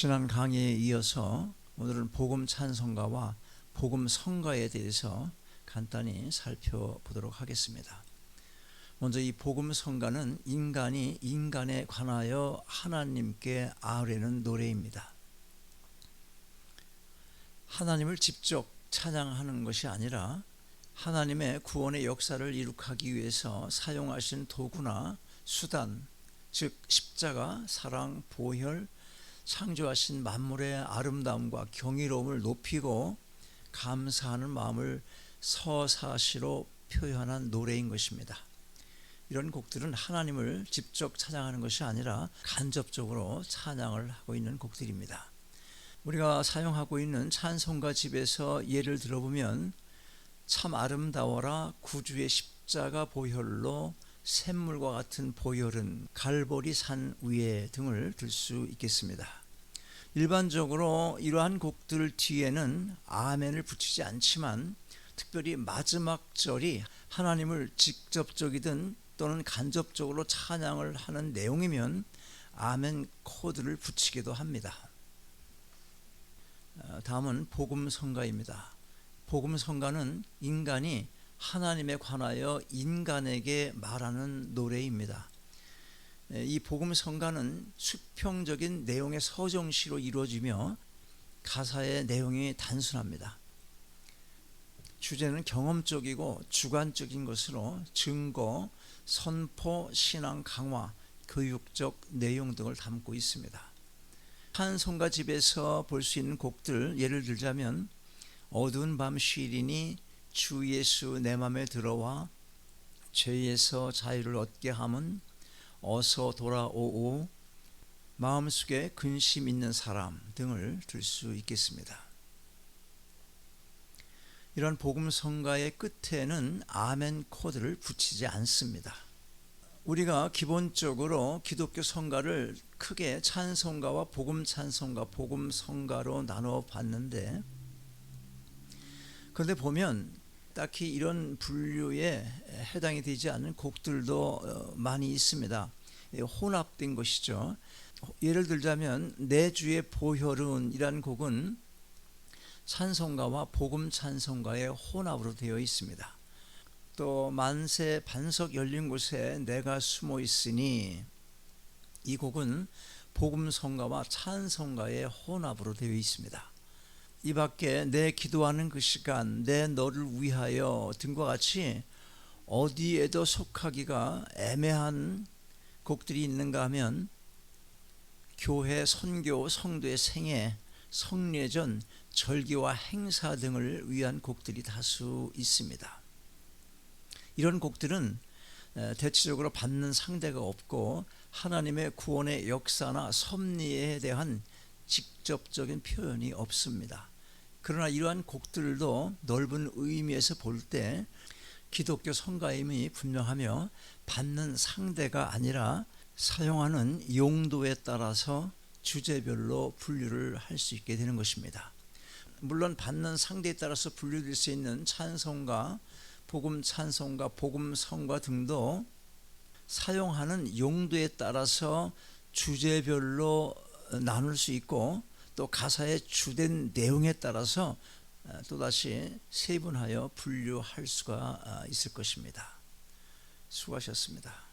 지난 강의에 이어서 오늘은 복음 찬송가와 복음 성가에 대해서 간단히 살펴보도록 하겠습니다. 먼저 이 복음 성가는 인간이 인간에 관하여 하나님께 아뢰는 노래입니다. 하나님을 직접 찬양하는 것이 아니라 하나님의 구원의 역사를 이룩하기 위해서 사용하신 도구나 수단, 즉 십자가, 사랑, 보혈, 창조하신 만물의 아름다움과 경이로움을 높이고 감사하는 마음을 서사시로 표현한 노래인 것입니다. 이런 곡들은 하나님을 직접 찬양하는 것이 아니라 간접적으로 찬양을 하고 있는 곡들입니다. 우리가 사용하고 있는 찬송가 집에서 예를 들어보면 참 아름다워라 구주의 십자가 보혈로 샘물과 같은 보혈은 갈보리 산 위에 등을 들 수 있겠습니다. 일반적으로 이러한 곡들 뒤에는 아멘을 붙이지 않지만 특별히 마지막 절이 하나님을 직접적이든 또는 간접적으로 찬양을 하는 내용이면 아멘 코드를 붙이기도 합니다. 어, 다음은 복음 성가입니다. 복음 성가는 인간이 하나님에 관하여 인간에게 말하는 노래입니다. 이 복음 성가는 수평적인 내용의 서정시로 이루어지며 가사의 내용이 단순합니다. 주제는 경험적이고 주관적인 것으로 증거, 선포, 신앙 강화, 교육적 내용 등을 담고 있습니다. 찬송가 집에서 볼 수 있는 곡들 예를 들자면 어두운 밤 쉬리니 주 예수 내 맘에 들어와 죄에서 자유를 얻게 함은 어서 돌아오오 마음속에 근심 있는 사람 등을 들 수 있겠습니다. 이런 복음 성가의 끝에는 아멘 코드를 붙이지 않습니다. 우리가 기본적으로 기독교 성가를 크게 찬송가와 복음 찬송가, 복음 성가로 나눠 봤는데 그런데 보면 딱히 이런 분류에 해당이 되지 않는 곡들도 어, 많이 있습니다. 혼합된 것이죠. 예를 들자면 내 주의 보혈은이라는 곡은 찬송가와 복음 찬송가의 혼합으로 되어 있습니다. 또 만세 반석 열린 곳에 내가 숨어 있으니 이 곡은 복음 성가와 찬송가의 혼합으로 되어 있습니다. 이 밖에 내 기도하는 그 시간, 내 너를 위하여 등과 같이 어디에도 속하기가 애매한 곡들이 있는가 하면 교회 선교 성도의 생애, 성례전, 절기와 행사 등을 위한 곡들이 다수 있습니다. 이런 곡들은 대체적으로 받는 상대가 없고 하나님의 구원의 역사나 섭리에 대한 직접적인 표현이 없습니다. 그러나 이러한 곡들도 넓은 의미에서 볼 때 기독교 성가임이 분명하며 받는 상대가 아니라 사용하는 용도에 따라서 주제별로 분류를 할 수 있게 되는 것입니다. 물론 받는 상대에 따라서 분류될 수 있는 찬송가, 복음 찬송가, 복음 성가 등도 사용하는 용도에 따라서 주제별로 나눌 수 있고 또 가사의 주된 내용에 따라서 어, 또다시 세분하여 분류할 수가 어, 있을 것입니다. 수고하셨습니다.